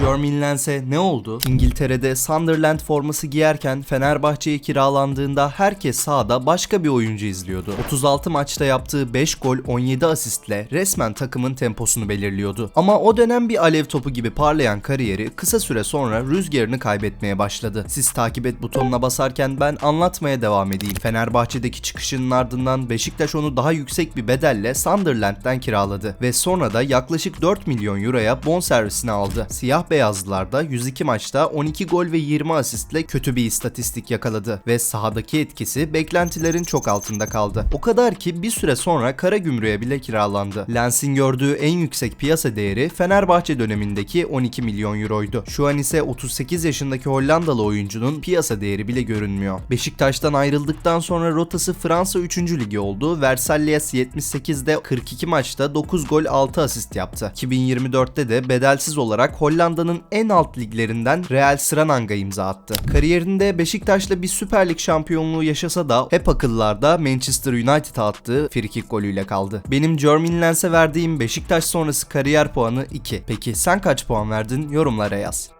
Jermaine Lens'e ne oldu? İngiltere'de Sunderland forması giyerken Fenerbahçe'ye kiralandığında herkes sahada başka bir oyuncu izliyordu. 36 maçta yaptığı 5 gol 17 asistle resmen takımın temposunu belirliyordu. Ama o dönem bir alev topu gibi parlayan kariyeri kısa süre sonra rüzgarını kaybetmeye başladı. Siz takip et butonuna basarken ben anlatmaya devam edeyim. Fenerbahçe'deki çıkışının ardından Beşiktaş onu daha yüksek bir bedelle Sunderland'den kiraladı ve sonra da yaklaşık 4 milyon euroya bonservisini aldı. Siyah beyazlılar da 102 maçta 12 gol ve 20 asistle kötü bir istatistik yakaladı ve sahadaki etkisi beklentilerin çok altında kaldı. O kadar ki bir süre sonra Karagümrük'e bile kiralandı. Lens'in gördüğü en yüksek piyasa değeri Fenerbahçe dönemindeki 12 milyon euroydu. Şu an ise 38 yaşındaki Hollandalı oyuncunun piyasa değeri bile görünmüyor. Beşiktaş'tan ayrıldıktan sonra rotası Fransa 3. ligi oldu. Versailles 78'de 42 maçta 9 gol 6 asist yaptı. 2024'te de bedelsiz olarak Hollanda'nın en alt liglerinden Real Srananga imza attı. Kariyerinde Beşiktaş'la bir Süper Lig şampiyonluğu yaşasa da hep akıllarda Manchester United'a attığı frikik golüyle kaldı. Benim Jermaine Lens'e verdiğim Beşiktaş sonrası kariyer puanı 2. Peki sen kaç puan verdin? Yorumlara yaz.